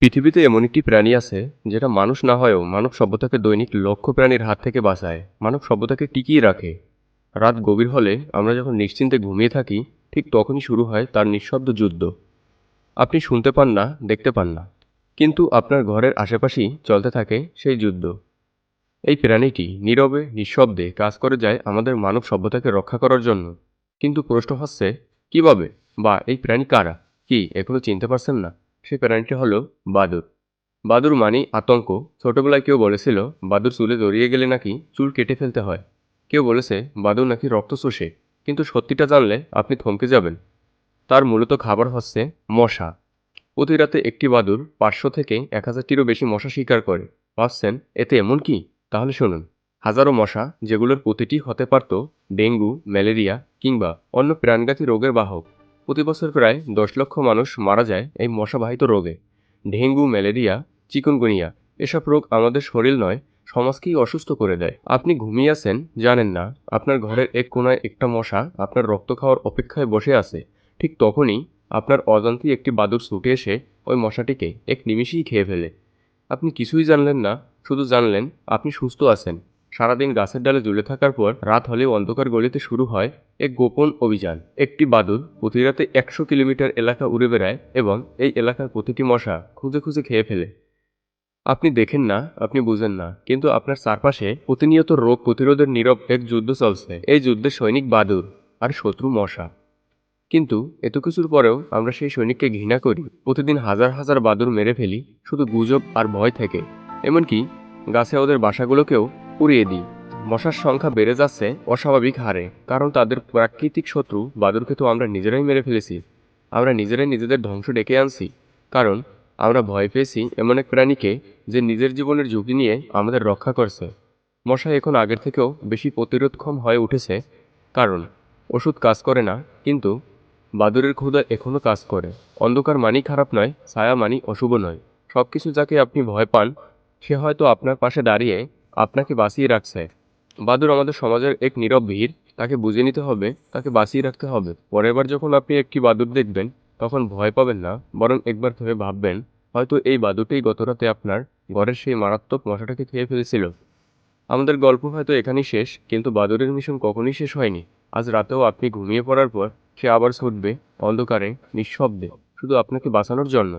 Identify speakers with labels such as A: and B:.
A: পৃথিবীতে এমন একটি প্রাণী আছে, যেটা মানুষ না হয়েও মানব সভ্যতাকে দৈনিক লক্ষ প্রাণীর হাত থেকে বাঁচায়। মানব সভ্যতাকে টিকিয়ে রাখে। রাত গভীর হলে আমরা যখন নিশ্চিন্তে ঘুমিয়ে থাকি, ঠিক তখনই শুরু হয় তার নিঃশব্দ যুদ্ধ। আপনি শুনতে পান না, দেখতে পান না। কিন্তু আপনার ঘরের আশেপাশেই চলতে থাকে সেই যুদ্ধ। এই প্রাণীটি নীরবে, নিঃশব্দে কাজ করে যায় আমাদের মানব সভ্যতাকে রক্ষা করার জন্য। কিন্তু প্রশ্ন হচ্ছে, কীভাবে? বা এই প্রাণী কারা? কি, এখনও চিনতে পারছেন না? সেই প্রাণীটি হলো বাদুর। বাদুর মানি আতঙ্ক। ছোটবেলায় কেউ বলেছিল, বাদুর চুলে জড়িয়ে গেলে নাকি চুল কেটে ফেলতে হয়? কেউ বলেছে, বাদুর নাকি রক্ত চোষে কিন্তু সত্যিটা জানলে আপনি থমকে যাবেন। তার মূলত খাবার হচ্ছে মশা। প্রতি রাতে একটি বাদুর পাঁচশো থেকে এক হাজারটিরও বেশি মশা শিকার করে। ভাবছেন, এতে এমন কি? তাহলে শুনুন। হাজারো মশা, যেগুলোর প্রতিটি হতে পারত ডেঙ্গু, ম্যালেরিয়া কিংবা অন্য প্রাণঘাতী রোগের বাহক। প্রতি বছর প্রায় দশ লক্ষ মানুষ মারা যায় এই মশাবাহিত রোগে। ডেঙ্গু, ম্যালেরিয়া, চিকুনগুনিয়া এসব রোগ আমাদের শরীর নয়, সমাজকেই অসুস্থ করে দেয়। আপনি ঘুমিয়ে আছেন, জানেন না, আপনার ঘরের এক কোনায় একটা মশা আপনার রক্ত খাওয়ার অপেক্ষায় বসে আছে। ঠিক তখনই আপনার অজান্তেই একটি বাদুর ছুটে এসে ওই মশাটিকে এক নিমিষেই খেয়ে ফেলে। আপনি কিছুই জানলেন না, শুধু জানলেন আপনি সুস্থ আছেন। সারাদিন গাছের ডালে ঝুলে থাকার পর রাত হলেও অন্ধকার গলিতে শুরু হয় এক গোপন অভিযান। একটি বাদুর প্রতি রাতে একশো কিলোমিটার এলাকা উড়ে বেড়ায় এবং এই এলাকার প্রতিটি মশা খুঁজে খুঁজে খেয়ে ফেলে। আপনি দেখেন না, আপনি বুঝেন না, কিন্তু আপনার চারপাশে প্রতিনিয়ত রোগ প্রতিরোধের নীরব এক যুদ্ধ চলছে। এই যুদ্ধে সৈনিক বাদুর আর শত্রু মশা। কিন্তু এত কিছুর পরেও আমরা সেই সৈনিককে ঘৃণা করি। প্রতিদিন হাজার হাজার বাদুর মেরে ফেলি, শুধু গুজব আর ভয় থেকে। এমনকি গাছে ওদের বাসাগুলোকেও উড়িয়ে দিই। মশার সংখ্যা বেড়ে যাচ্ছে অস্বাভাবিক হারে, কারণ তাদের প্রাকৃতিক শত্রু বাদুরকে তো আমরা নিজেরাই মেরে ফেলেছি। আমরা নিজেরাই নিজেদের ধ্বংস ডেকে আনছি, কারণ আমরা ভয় পেয়েছি এমন এক প্রাণীকে যে নিজের জীবনের ঝুঁকি নিয়ে আমাদের রক্ষা করছে। মশা এখন আগের থেকেও বেশি প্রতিরোধক্ষম হয়ে উঠেছে, কারণ ওষুধ কাজ করে না, কিন্তু বাদুরের ক্ষুদা এখনও কাজ করে। অন্ধকার মানি খারাপ নয়, ছায়া মানি অশুভ নয়। সব কিছু যাকে আপনি ভয় পান, সে হয়তো আপনার পাশে দাঁড়িয়ে আপনাকে বাঁচিয়ে রাখছে। বাদুর আমাদের সমাজের এক নীরব ভিড়। তাকে বুঝে নিতে হবে, তাকে বাঁচিয়ে রাখতে হবে। পরের বার যখন আপনি একটি বাদুর দেখবেন, তখন ভয় পাবেন না, বরং একবার ভেবে ভাববেন, হয়তো এই বাদুরটাই গতরাতে আপনার ঘরের সেই মারাত্মক মশাটাকে খেয়ে ফেলেছিল। আমাদের গল্প হয়তো এখানেই শেষ, কিন্তু বাদুরের মিশন কখনোই শেষ হয়নি। আজ রাতেও আপনি ঘুমিয়ে পড়ার পর সে আবার ছুটবে, অন্ধকারে, নিঃশব্দে, শুধু আপনাকে বাঁচানোর জন্য।